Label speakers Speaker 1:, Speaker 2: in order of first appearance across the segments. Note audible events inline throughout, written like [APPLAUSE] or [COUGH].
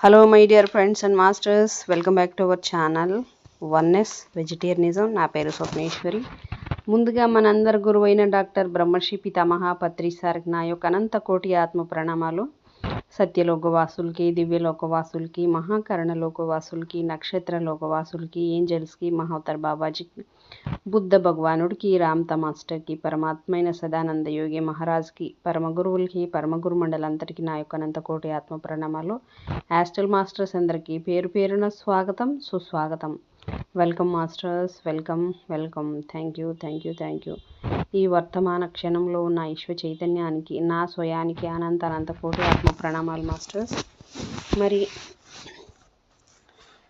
Speaker 1: Hello my dear friends and masters welcome back to our channel oneness vegetarianism నా పేరు స్వప్నేశ్వరి. ముందుగా మనందరి గురువైన డాక్టర్ బ్రహ్మశ్రీ పితామహ పత్రి సార్కి నా యొక్క అనంత కోటి ఆత్మ ప్రణామాలు. సత్యలోకవాసులకి దివ్యలోకవాసులకి మహాకరణ లోకవాసులకి నక్షత్ర లోకవాసులకి ఏంజల్స్కి మహోత్తర్ బాబాజీకి బుద్ధ భగవానుడికి రామ్త మాస్టర్కి పరమాత్మైన సదానంద యోగి మహారాజ్కి పరమగురువులకి పరమగురు పరమ అందరికీ మండలంతటికి నా యొక్క అనంతకోటి ఆత్మ ప్రణామాలు. యాస్టల్ మాస్టర్స్ అందరికీ పేరు పేరున స్వాగతం సుస్వాగతం. Welcome masters welcome welcome. Thank you thank you thank you. ఈ వర్తమాన క్షణంలో ఉన్న విశ్వ చైతన్యానికి నా స్వయానికి అనంత అనంత కోటి ఆత్మ ప్రణామాలు మాస్టర్స్. మరి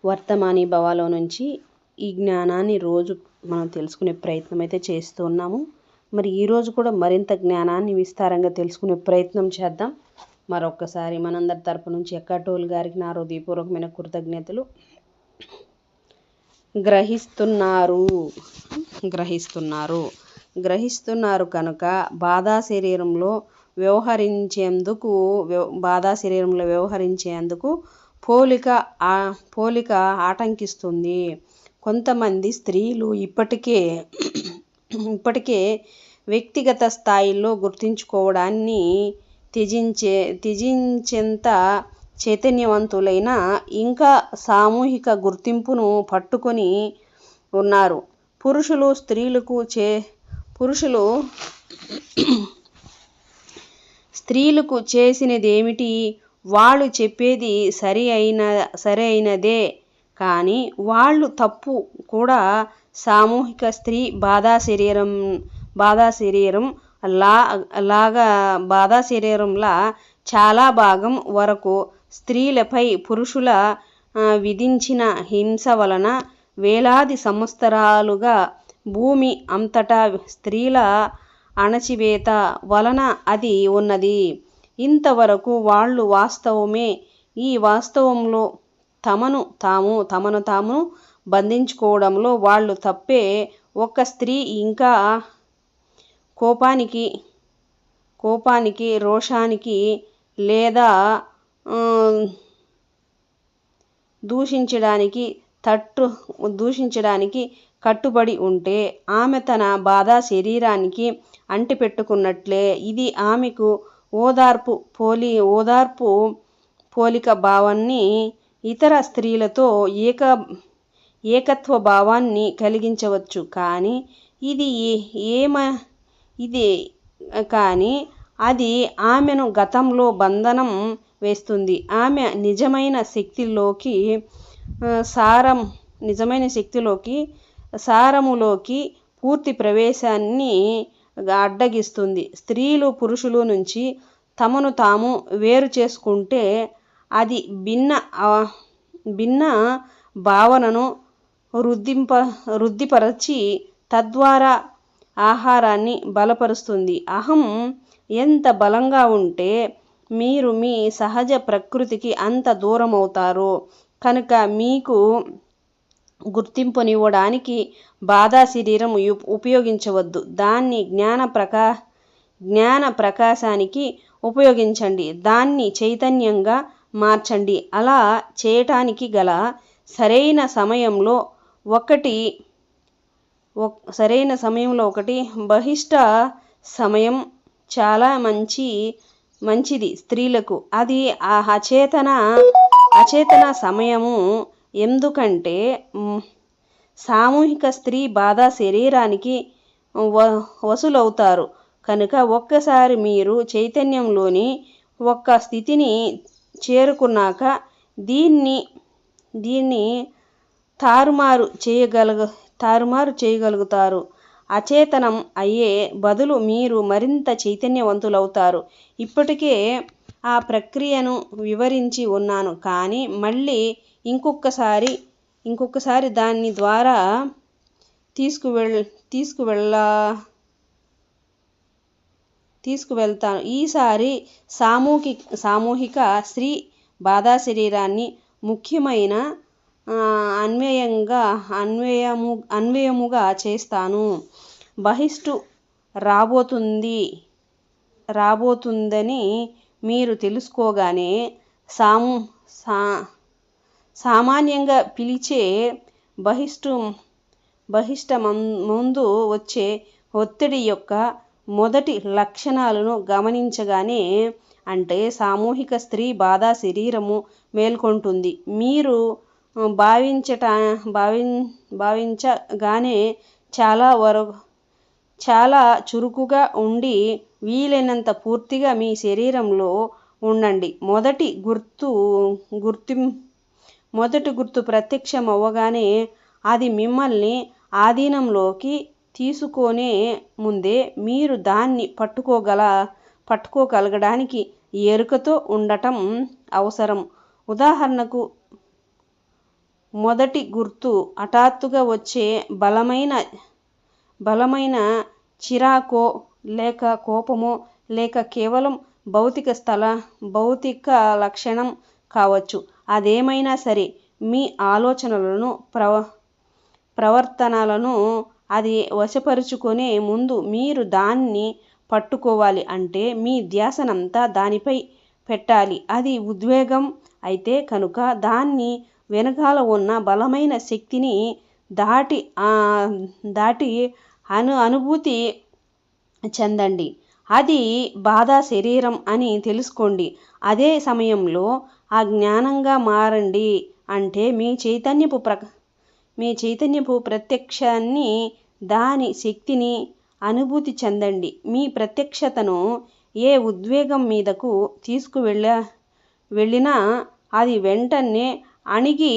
Speaker 1: వర్తమాని భవాలో నుంచి ఈ జ్ఞానాన్ని రోజు మనం తెలుసుకునే ప్రయత్నం అయితే చేస్తూ ఉన్నాము. మరి ఈరోజు కూడా మరింత జ్ఞానాన్ని విస్తారంగా తెలుసుకునే ప్రయత్నం చేద్దాం. మరొక్కసారి మనందరి తరపు నుంచి ఎక్కటోల్ గారికి నా హృదయపూర్వకమైన కృతజ్ఞతలు. గ్రహిస్తున్నారు. గ్రహిస్తున్నారు. గ్రహిస్తున్నారు కనుక బాధా శరీరంలో వ్యవహరించేందుకు బాధా శరీరంలో వ్యవహరించేందుకు పోలిక పోలిక ఆటంకిస్తుంది. కొంతమంది స్త్రీలు ఇప్పటికే ఇప్పటికే వ్యక్తిగత స్థాయిలో గుర్తించుకోవడాన్ని త్యజించే త్యజించేంత చైతన్యవంతులైన ఇంకా సామూహిక గుర్తింపును పట్టుకొని ఉన్నారు. పురుషులు స్త్రీలకు చే పురుషులు స్త్రీలకు చేసినదేమిటి? వాళ్ళు చెప్పేది సరి అయిన సరి అయినదే. కానీ వాళ్ళు తప్పు కూడా సామూహిక స్త్రీ బాధా శరీరం బాధా శరీరం లా లాగా బాధా శరీరంలా చాలా భాగం వరకు స్త్రీలపై పురుషుల విధించిన హింస వలన వేలాది సంవత్సరాలుగా భూమి అంతటా స్త్రీల అణచివేత వలన అది ఉన్నది. ఇంతవరకు వాళ్ళు వాస్తవమే. ఈ వాస్తవంలో తమను తాము తమను తాము బంధించుకోవడంలో వాళ్ళు తప్పే. ఒక స్త్రీ ఇంకా కోపానికి కోపానికి రోషానికి లేదా దూషించడానికి తట్టు దూషించడానికి కట్టుబడి ఉంటే ఆమె తన బాధ శరీరానికి అంటిపెట్టుకున్నట్లే. ఇది ఆమెకు ఓదార్పు పోలి ఓదార్పు పోలిక భావాన్ని ఇతర స్త్రీలతో ఏక ఏకత్వ భావాన్ని కలిగించవచ్చు. కానీ ఇది ఏమ ఇది కానీ అది ఆమెను గతంలో బంధనం వేస్తుంది. ఆమె నిజమైన శక్తిలోకి సారం నిజమైన శక్తిలోకి సారములోకి పూర్తి ప్రవేశాన్ని అడ్డగిస్తుంది. స్త్రీలు పురుషుల నుంచి తమను తాము వేరు చేసుకుంటే అది భిన్న భిన్న భావనను వృద్ధింప వృద్ధిపరచి తద్వారా ఆహారాన్ని బలపరుస్తుంది. అహం ఎంత బలంగా ఉంటే మీరు మీ సహజ ప్రకృతికి అంత దూరం అవుతారు కనుక మీకు గుర్తింపునివ్వడానికి బాధా శరీరం ఉపయోగించవద్దు. దాన్ని జ్ఞాన ప్రకా జ్ఞాన ప్రకాశానికి ఉపయోగించండి. దాన్ని చైతన్యంగా మార్చండి. అలా చేయటానికి గల సరైన సమయంలో ఒకటి సరైన సమయంలో ఒకటి బహిష్ట సమయం చాలా మంచి మంచిది స్త్రీలకు. అది ఆ అచేతన అచేతన సమయము ఎందుకంటే సామూహిక స్త్రీ బాధ శరీరానికి వ వసూలవుతారు. కనుక ఒక్కసారి మీరు చైతన్యంలోని ఒక్క స్థితిని చేరుకున్నాక దీన్ని దీన్ని తారుమారు చేయగలగ తారుమారు చేయగలుగుతారు. అచేతనం అయ్యే బదులు మీరు మరింత చైతన్యవంతులవుతారు. ఇప్పటికే ఆ ప్రక్రియను వివరించి ఉన్నాను. కానీ మళ్ళీ ఇంకొకసారి ఇంకొకసారి దాని ద్వారా తీసుకువెళ్ తీసుకువెళ్ళ తీసుకువెళ్తాను. ఈసారి సామూహిక సామూహిక స్త్రీ బాధా శరీరాన్ని ముఖ్యమైన అన్వయంగా అన్వయము అన్వయముగా చేస్తాను. బహిష్టు రాబోతుంది రాబోతుందని మీరు తెలుసుకోగానే సాము సా సామాన్యంగా పిలిచే బహిష్టు బహిష్ట ముందు వచ్చే ఒత్తిడి యొక్క మొదటి లక్షణాలను గమనించగానే అంటే సామూహిక స్త్రీ బాధ శరీరము మేల్కొంటుంది. మీరు భావించట భావి భావించగానే చాలా వరకు చాలా చురుకుగా ఉండి వీలైనంత పూర్తిగా మీ శరీరంలో ఉండండి. మొదటి గుర్తు గుర్తి మొదటి గుర్తు ప్రత్యక్షం అవ్వగానే అది మిమ్మల్ని ఆధీనంలోకి తీసుకొనే ముందే మీరు దాన్ని పట్టుకోగల పట్టుకోగలగడానికి ఎరుకతో ఉండటం అవసరం. ఉదాహరణకు మొదటి గుర్తు హఠాత్తుగా వచ్చే బలమైన బలమైన చిరాకో లేక కోపమో లేక కేవలం భౌతిక స్థల భౌతిక లక్షణం కావచ్చు. అదేమైనా సరే మీ ఆలోచనలను ప్రవ ప్రవర్తనలను అది వశపరుచుకునే ముందు మీరు దాన్ని పట్టుకోవాలి అంటే మీ ధ్యాసనంతా దానిపై పెట్టాలి. అది ఉద్వేగం అయితే కనుక దాన్ని వెనకాల ఉన్న బలమైన శక్తిని దాటి దాటి అను అనుభూతి చెందండి. అది బాధ శరీరం అని తెలుసుకోండి. అదే సమయంలో ఆ జ్ఞానంగా మారండి అంటే మీ చైతన్యపు ప్ర మీ చైతన్యపు ప్రత్యక్షాన్ని దాని శక్తిని అనుభూతి చెందండి. మీ ప్రత్యక్షతను ఏ ఉద్వేగం మీదకు తీసుకువెళ్ళ వెళ్ళినా అది వెంటనే అణిగి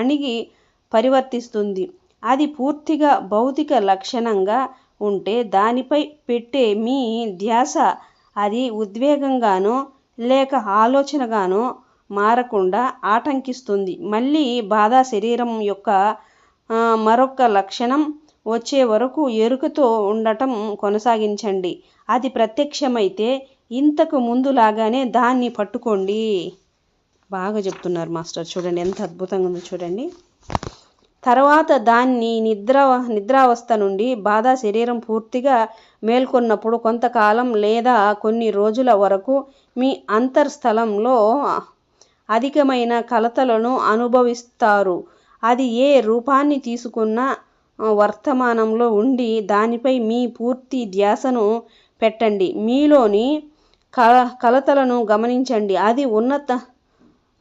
Speaker 1: అణిగి పరివర్తిస్తుంది. అది పూర్తిగా భౌతిక లక్షణంగా ఉంటే దానిపై పెట్టే మీ ధ్యాస అది ఉద్వేగంగానో లేక ఆలోచనగానో మారకుండా ఆటంకిస్తుంది. మళ్ళీ బాధ శరీరం యొక్క మరొక లక్షణం వచ్చే వరకు ఎరుకతో ఉండటం కొనసాగించండి. అది ప్రత్యక్షమైతే ఇంతకు ముందులాగానే దాన్ని పట్టుకోండి. బాగా చెప్తున్నారు మాస్టర్. చూడండి ఎంత అద్భుతంగా ఉందో చూడండి. తర్వాత దాన్ని నిద్ర నిద్రావస్థ నుండి బాధ శరీరం పూర్తిగా మేల్కొన్నప్పుడు కొంతకాలం లేదా కొన్ని రోజుల వరకు మీ అంతర్స్థలంలో అధికమైన కలతలను అనుభవిస్తారు. అది ఏ రూపాన్ని తీసుకున్నా వర్తమానంలో ఉండి దానిపై మీ పూర్తి ధ్యాసను పెట్టండి. మీలోని కల కలతలను గమనించండి. అది ఉన్నత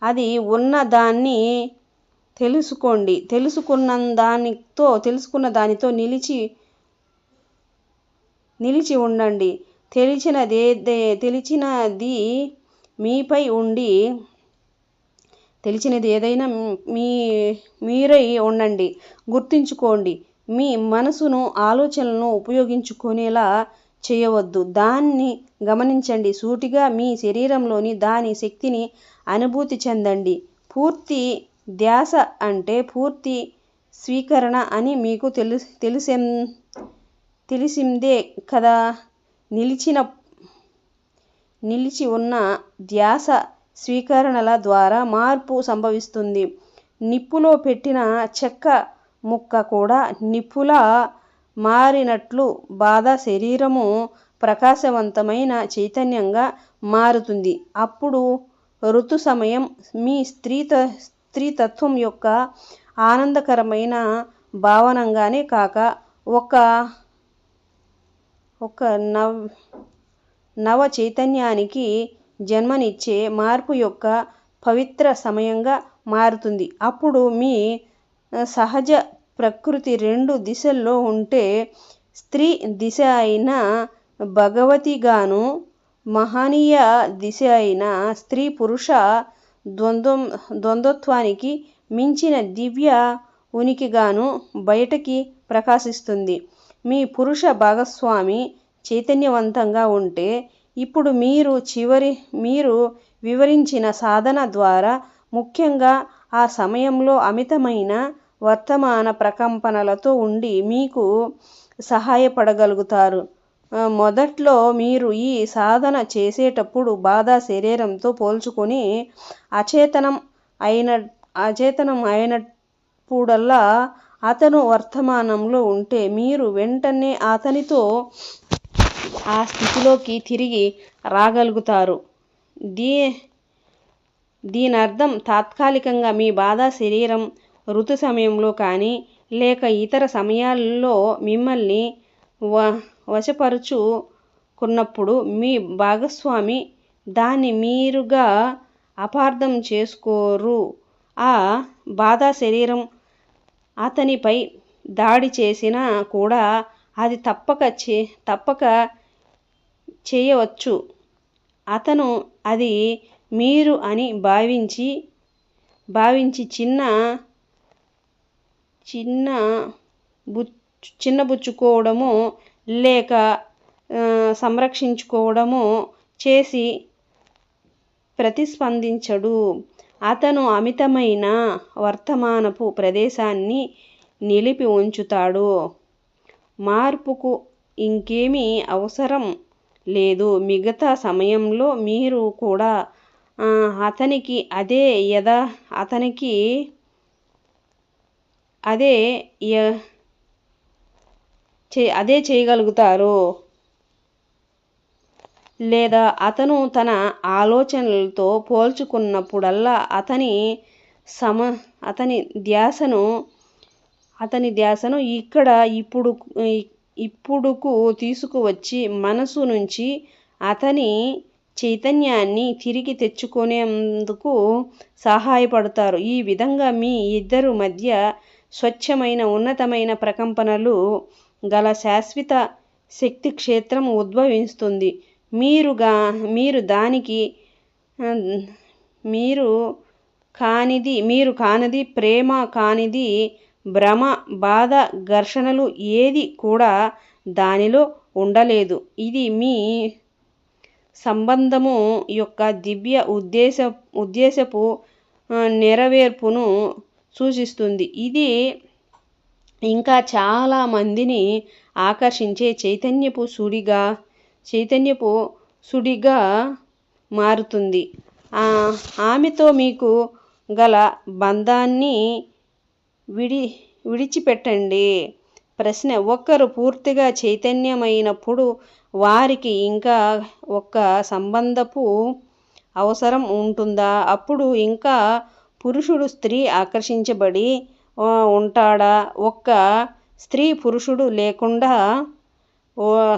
Speaker 1: అది ఉన్న దాన్ని తెలుసుకోండి. తెలుసుకున్న దానితో తెలుసుకున్న దానితో నిలిచి నిలిచి ఉండండి. తెలిసినదే తెలిసినది మీపై ఉండి తెలిసినది ఏదైనా మీ మీరై ఉండండి గుర్తుంచుకోండి. మీ మనసును ఆలోచనలను ఉపయోగించుకునేలా చేయవద్దు. దాన్ని గమనించండి. సూటిగా మీ శరీరంలోని దాని శక్తిని అనుభూతి చెందండి. పూర్తి ధ్యాస అంటే పూర్తి స్వీకరణ అని మీకు తెలు తెలిసే తెలిసిందే కదా. నిలిచిన నిలిచి ఉన్న ధ్యాస స్వీకరణల ద్వారా మార్పు సంభవిస్తుంది. నిప్పులో పెట్టిన చెక్క ముక్క కూడా నిప్పులా మారినట్లు బాధ శరీరము ప్రకాశవంతమైన చైతన్యంగా మారుతుంది. అప్పుడు ఋతు సమయం మీ స్త్రీత స్త్రీతత్వం యొక్క ఆనందకరమైన భావనంగానే కాక ఒక ఒక నవ్ నవ చైతన్యానికి జన్మనిచ్చే మార్పు యొక్క పవిత్ర సమయంగా మారుతుంది. అప్పుడు మీ సహజ ప్రకృతి రెండు దిశల్లో ఉంటే స్త్రీ దిశ అయిన భగవతిగాను మహనీయ దిశ అయిన స్త్రీ పురుష ద్వంద్వం ద్వంద్వత్వానికి మించిన దివ్య ఉనికిగాను బయటకి ప్రకాశిస్తుంది. మీ పురుష భాగస్వామి చైతన్యవంతంగా ఉంటే ఇప్పుడు మీరు చివరి మీరు వివరించిన సాధన ద్వారా ముఖ్యంగా ఆ సమయంలో అమితమైన వర్తమాన ప్రకంపనలతో ఉండి మీకు సహాయపడగలుగుతారు. మొదట్లో మీరు ఈ సాధన చేసేటప్పుడు బాధ శరీరంతో పోల్చుకొని అచేతనం అయిన అచేతనం అయినప్పుడల్లా అతను వర్తమానంలో ఉంటే మీరు వెంటనే అతనితో ఆ స్థితిలోకి తిరిగి రాగలుగుతారు. దీ దీని అర్థం తాత్కాలికంగా మీ బాధ శరీరం ఋతు సమయంలో కానీ లేక ఇతర సమయాల్లో మిమ్మల్ని వ వశపరుచుకున్నప్పుడు మీ భాగస్వామి దాన్ని మీరుగా అపార్థం చేసుకోరు. ఆ బాధ శరీరం అతనిపై దాడి చేసినా కూడా అది తప్పక చే తప్పక చేయవచ్చు. అతను అది మీరు అని భావించి భావించి చిన్న చిన్న బుచ్చు చిన్నబుచ్చుకోవడము లేక సంరక్షించుకోవడము చేసి ప్రతిస్పందించడు. అతను అమితమైన వర్తమానపు ప్రదేశాన్ని నిలిపి ఉంచుతాడు. మార్పుకు ఇంకేమీ అవసరం లేదు. మిగతా సమయంలో మీరు కూడా అతనికి అదే యథా అతనికి అదే చే అదే చేయగలుగుతారు. లేదా అతను తన ఆలోచనలతో పోల్చుకున్నప్పుడల్లా అతని సమ అతని ధ్యాసను అతని ధ్యాసను ఇక్కడ ఇప్పుడు ఇప్పుడుకు తీసుకువచ్చి మనసు నుంచి అతని చైతన్యాన్ని తిరిగి తెచ్చుకునేందుకు సహాయపడతారు. ఈ విధంగా మీ ఇద్దరు మధ్య స్వచ్ఛమైన ఉన్నతమైన ప్రకంపనలు గల శాశ్వత శక్తి క్షేత్రం ఉద్భవిస్తుంది. మీరుగా మీరు దానికి మీరు కానిది మీరు కానిది ప్రేమ కానిది భ్రమ బాధ ఘర్షణలు ఏది కూడా దానిలో ఉండలేదు. ఇది మీ సంబంధము యొక్క దివ్య ఉద్దేశ ఉద్దేశపు నెరవేర్పును సూచిస్తుంది. ఇది ఇంకా చాలా మందిని ఆకర్షించే చైతన్యపు సుడిగా చైతన్యపు సుడిగా మారుతుంది. ఆమెతో మీకు గల బంధాన్ని విడి విడిచిపెట్టండి. ప్రశ్న ఒక్కరు పూర్తిగా చైతన్యమైనప్పుడు వారికి ఇంకా ఒక్క సంబంధపు అవసరం ఉంటుందా? అప్పుడు ఇంకా పురుషుడు స్త్రీ ఆకర్షించబడి ఉంటాడా? ఒక్క స్త్రీ పురుషుడు లేకుండా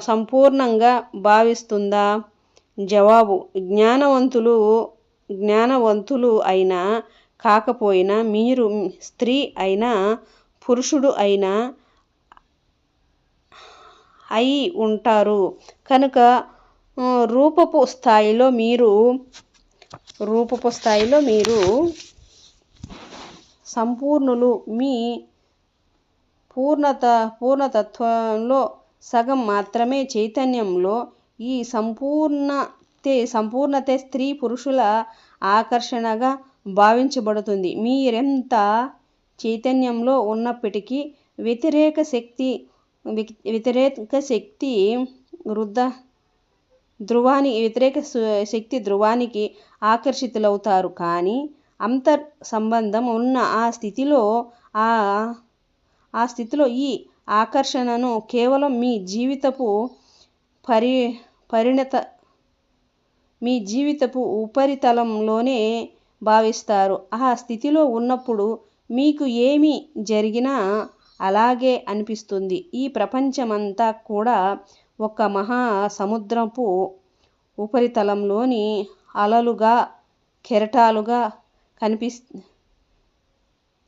Speaker 1: సంపూర్ణంగా భావిస్తుందా? జవాబు జ్ఞానవంతులు జ్ఞానవంతులు అయినా కాకపోయినా మీరు స్త్రీ అయినా పురుషుడు అయినా అయి ఉంటారు. కనుక రూపపు స్థాయిలో మీరు రూపపు స్థాయిలో మీరు సంపూర్ణులు. మీ పూర్ణత పూర్ణతత్వంలో సగం మాత్రమే చైతన్యంలో ఈ సంపూర్ణతే సంపూర్ణతే స్త్రీ పురుషుల ఆకర్షణగా భావించబడుతుంది. మీరెంత చైతన్యంలో ఉన్నప్పటికీ వ్యతిరేక శక్తి వ్యతిరేక శక్తి వృద్ధ ధ్రువానికి వ్యతిరేక శక్తి ధ్రువానికి ఆకర్షితులవుతారు. కానీ అంతర్ సంబంధం ఉన్న ఆ స్థితిలో ఆ ఆ స్థితిలో ఈ ఆకర్షణను కేవలం మీ జీవితపు పరి పరిణత మీ జీవితపు ఉపరితలంలోనే భావిస్తారు. ఆ స్థితిలో ఉన్నప్పుడు మీకు ఏమి జరిగినా అలాగే అనిపిస్తుంది. ఈ ప్రపంచమంతా కూడా ఒక మహా సముద్రపు ఉపరితలంలోని అలలుగా కెరటాలుగా కనిపిస్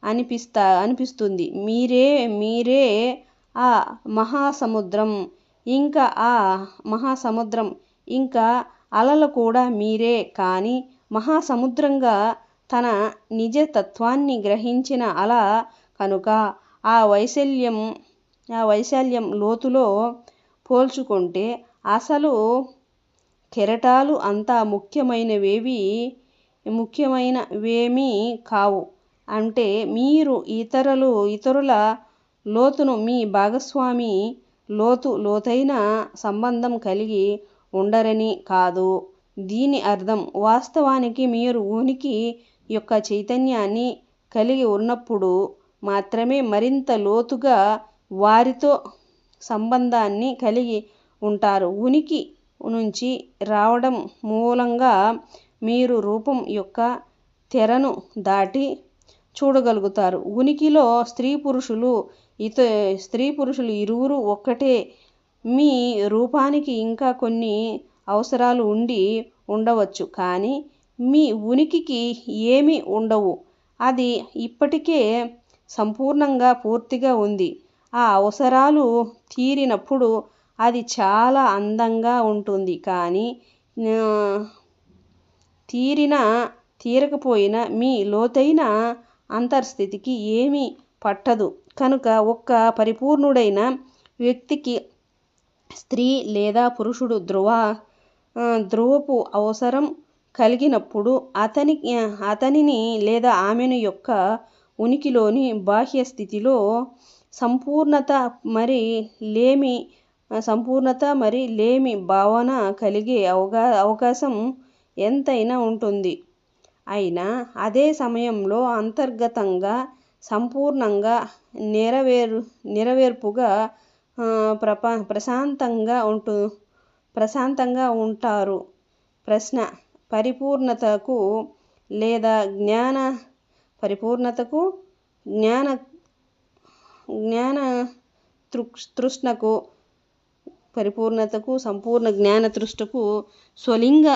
Speaker 1: అనిపిస్తా అనిపిస్తుంది. మీరే మీరే ఆ మహాసముద్రం ఇంకా ఆ మహాసముద్రం ఇంకా అలలు కూడా మీరే. కానీ మహాసముద్రంగా తన నిజ తత్వాన్ని గ్రహించిన అల కనుక ఆ వైశల్యం ఆ వైశాల్యం లోతులో పోల్చుకుంటే అసలు కెరటాలు అంత ముఖ్యమైనవేవి ముఖ్యమైనవేమీ కావు. అంటే మీరు ఇతరులు ఇతరుల లోతును మీ భాగస్వామి లోతు లోతైన సంబంధం కలిగి ఉండరని కాదు. దీని అర్థం వాస్తవానికి మీరు ఉనికి యొక్క చైతన్యాన్ని కలిగి ఉన్నప్పుడు మాత్రమే మరింత లోతుగా వారితో సంబంధాన్ని కలిగి ఉంటారు. ఉనికి నుంచి రావడం మూలంగా మీరు రూపం యొక్క తెరను దాటి చూడగలుగుతారు. ఉనికిలో స్త్రీ పురుషులు ఇత స్త్రీ పురుషులు ఇరువురు ఒక్కటే. మీ రూపానికి ఇంకా కొన్ని అవసరాలు ఉండి ఉండవచ్చు. కానీ మీ ఉనికికి ఏమీ ఉండవు. అది ఇప్పటికే సంపూర్ణంగా పూర్తిగా ఉంది. ఆ అవసరాలు తీరినప్పుడు అది చాలా అందంగా ఉంటుంది. కానీ తీరిన తీరకపోయినా మీ లోతైన అంతర్స్థితికి ఏమీ పట్టదు. కనుక ఒక్క పరిపూర్ణుడైన వ్యక్తికి స్త్రీ లేదా పురుషుడు ధృవ ధ్రువపు అవసరం కలిగినప్పుడు అతని అతనిని లేదా ఆమెను యొక్క ఉనికిలోని బాహ్య స్థితిలో సంపూర్ణత మరి లేమి సంపూర్ణత మరి లేమి భావన కలిగే అవగా అవకాశం ఎంతైనా ఉంటుంది. అయినా అదే సమయంలో అంతర్గతంగా సంపూర్ణంగా నెరవేరు నెరవేర్పుగా ప్రప ప్రశాంతంగా ఉంటు ప్రశాంతంగా ఉంటారు. ప్రశ్న పరిపూర్ణతకు లేదా జ్ఞాన పరిపూర్ణతకు జ్ఞాన జ్ఞాన తృ తృష్ణకు పరిపూర్ణతకు సంపూర్ణ జ్ఞాన తృష్ణకు స్వలింగ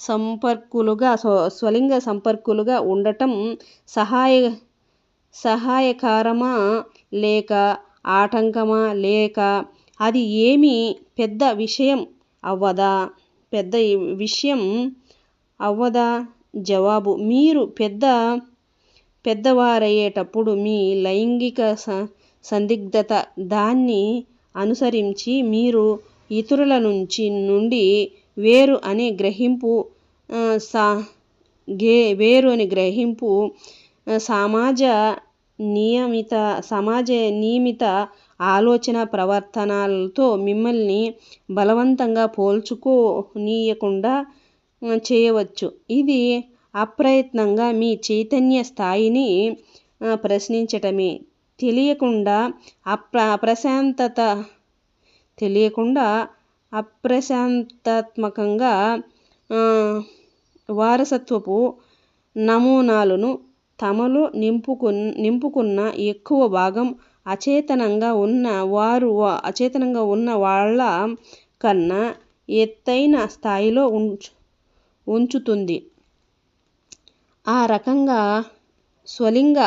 Speaker 1: సంపర్కులుగా స్వలింగ సంపర్కులుగా ఉండటం సహాయ సహాయకారమా లేక ఆటంకమా లేక అది ఏమి పెద్ద విషయం అవ్వదా? పెద్ద విషయం అవ్వదా? జవాబు మీరు పెద్ద పెద్దవారయ్యేటప్పుడు మీ లైంగిక స సందిగ్ధత దాన్ని అనుసరించి మీరు ఇతరుల నుంచి నుండి వేరు అనే గ్రహింపు సా గే వేరు అని గ్రహింపు సమాజ నియమిత సమాజ నియమిత ఆలోచన ప్రవర్తనలతో మిమ్మల్ని బలవంతంగా పోల్చుకోనీయకుండా చేయవచ్చు. ఇది అప్రయత్నంగా మీ చైతన్య స్థాయిని ప్రశ్నించటమే. తెలియకుండా అప్ర అప్రశాంతత తెలియకుండా అప్రశాంతాత్మకంగా వారసత్వపు నమూనాలను తమలో నింపుకు నింపుకున్న ఎక్కువ భాగం అచేతనంగా ఉన్న వారు అచేతనంగా ఉన్న వాళ్ళ కన్నా ఎత్తైన స్థాయిలో ఉంచు ఉంచుతుంది. ఆ రకంగా స్వలింగ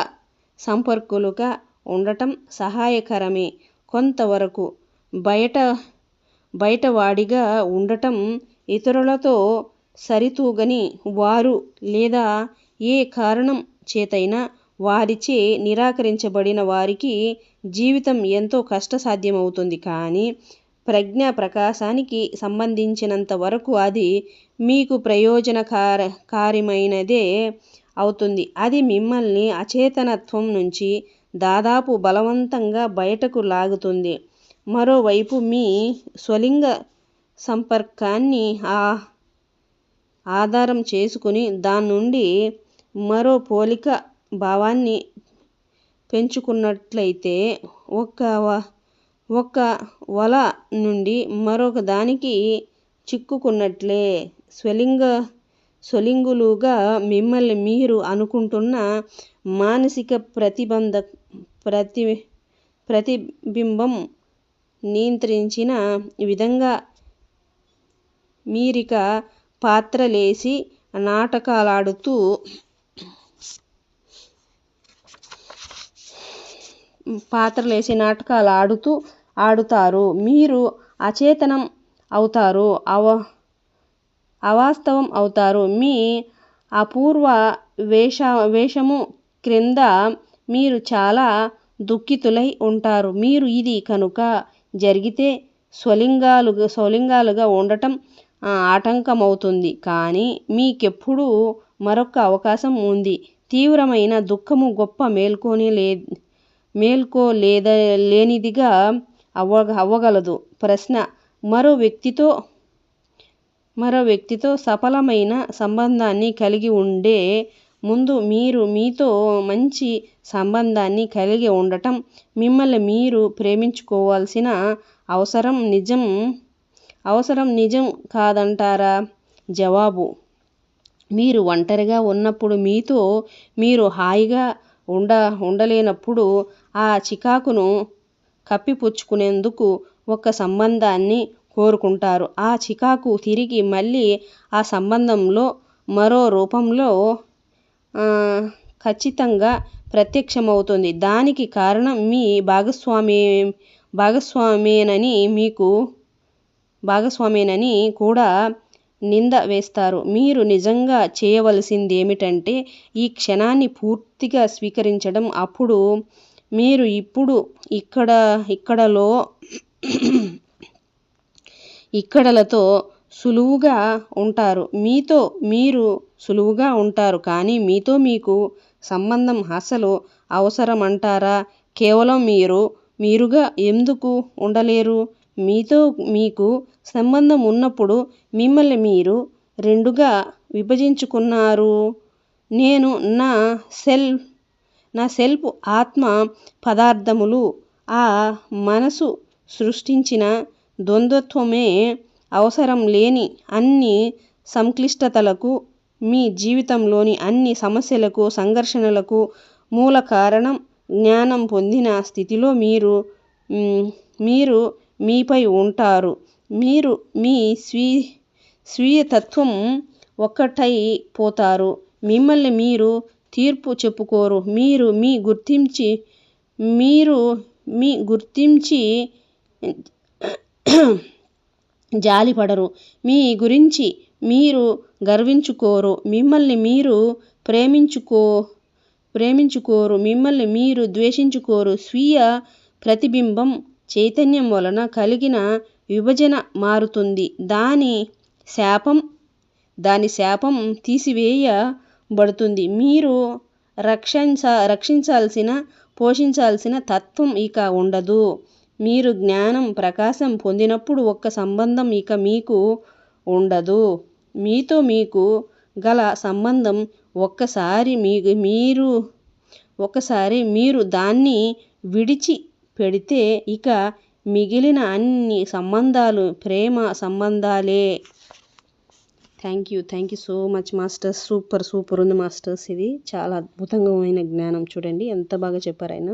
Speaker 1: సంపర్కులుగా ఉండటం సహాయకరమే. కొంతవరకు బయట బయటవాడిగా ఉండటం ఇతరులతో సరితూగని వారు లేదా ఏ కారణం చేతైనా వారిచే నిరాకరించబడిన వారికి జీవితం ఎంతో కష్టసాధ్యమవుతుంది. కానీ ప్రజ్ఞ ప్రకాశానికి సంబంధించినంత వరకు అది మీకు ప్రయోజనకార కారిమైనదే అవుతుంది. అది మిమ్మల్ని అచేతనత్వం నుంచి దాదాపు బలవంతంగా బయటకు లాగుతుంది. మరోవైపు మీ స్వలింగ సంపర్కాన్ని ఆ ఆధారం చేసుకుని దాని నుండి మరో పోలిక భావాన్ని పెంచుకున్నట్లయితే ఒక ఒక వల నుండి మరొక దానికి చిక్కుకున్నట్లే. స్వలింగ స్వలింగులుగా మిమ్మల్ని మీరు అనుకుంటున్న మానసిక ప్రతిబంధ ప్రతి ప్రతిబింబం నియంత్రించిన విధంగా మీరిక పాత్రలేసి నాటకాలాడుతూ పాత్రలేసి నాటకాలు ఆడుతూ ఆడుతారు. మీరు అచేతనం అవుతారు అవ అవాస్తవం అవుతారు. మీ అపూర్వ వేష వేషము క్రింద మీరు చాలా దుఃఖితులై ఉంటారు. మీరు ఇది కనుక జరిగితే స్వలింగాలు స్వలింగాలుగా ఉండటం ఆటంకమవుతుంది. కానీ మీకెప్పుడూ మరొక అవకాశం ఉంది. తీవ్రమైన దుఃఖము గొప్ప మేల్కొని లే మేల్కో లేదా లేనిదిగా అవ్వ అవ్వగలదు. ప్రశ్న మరో వ్యక్తితో మరో వ్యక్తితో సఫలమైన సంబంధాన్ని కలిగి ఉండే ముందు మీరు మీతో మంచి సంబంధాన్ని కలిగి ఉండటం మిమ్మల్ని మీరు ప్రేమించుకోవాల్సిన అవసరం నిజం అవసరం నిజం కాదంటారా? జవాబు మీరు ఒంటరిగా ఉన్నప్పుడు మీతో మీరు హాయిగా ఉండ ఉండలేనప్పుడు ఆ చికాకును కప్పిపుచ్చుకునేందుకు ఒక సంబంధాన్ని కోరుకుంటారు. ఆ చికాకు తిరిగి మళ్ళీ ఆ సంబంధంలో మరో రూపంలో ఖచ్చితంగా ప్రత్యక్షమవుతుంది. దానికి కారణం మీ భాగస్వామి భాగస్వామేనని మీకు భాగస్వామేనని కూడా నింద వేస్తారు. మీరు నిజంగా చేయవలసిందేమిటంటే ఈ క్షణాన్ని పూర్తిగా స్వీకరించడం. అప్పుడు మీరు ఇప్పుడు ఇక్కడ ఇక్కడలో ఇక్కడలతో సులువుగా ఉంటారు. మీతో మీరు సులువుగా ఉంటారు. కానీ మీతో మీకు సంబంధం అసలు అవసరమంటారా? కేవలం మీరు మీరుగా ఎందుకు ఉండలేరు? మీతో మీకు సంబంధం ఉన్నప్పుడు మిమ్మల్ని మీరు రెండుగా విభజించుకున్నారు. నేను నా సెల్ఫ్ నా సెల్ఫ్ ఆత్మ పదార్థములు. ఆ మనసు సృష్టించిన ద్వంద్వత్వమే అవసరం లేని అన్ని సంక్లిష్టతలకు మీ జీవితంలోని అన్ని సమస్యలకు సంఘర్షణలకు మూల కారణం జ్ఞానం పొందిన స్థితిలో మీరు మీరు మీపై ఉంటారు. మీరు మీ స్వీ స్వీయతత్వం ఒక్కటై పోతారు. మిమ్మల్ని మీరు తీర్పు చెప్పుకోరు. మీరు మీ గుర్తించి మీరు మీ గుర్తించి [CLEARS THROAT] జాలిపడరు. మీ గురించి మీరు గర్వించుకోరు. మిమ్మల్ని మీరు ప్రేమించుకో ప్రేమించుకోరు. మిమ్మల్ని మీరు ద్వేషించుకోరు. స్వీయ ప్రతిబింబం చైతన్యం వలన కలిగిన విభజన మారుతుంది. దాని శాపం దాని శాపం తీసివేయ బడుతుంది మీరు రక్షించ రక్షించాల్సిన పోషించాల్సిన తత్వం ఇక ఉండదు. మీరు జ్ఞానం ప్రకాశం పొందినప్పుడు ఒక్క సంబంధం ఇక మీకు ఉండదు. మీతో మీకు గల సంబంధం ఒక్కసారి మీ మీరు ఒకసారి మీరు దాన్ని విడిచి పెడితే ఇక మిగిలిన అన్ని సంబంధాలు ప్రేమ సంబంధాలే. Thank you thank you so much masters super super ఉంది మాస్టర్స్ ఇది. చాలా అద్భుతంగా జ్ఞానం చూడండి. ఎంత బాగా చెప్పారు ఆయన.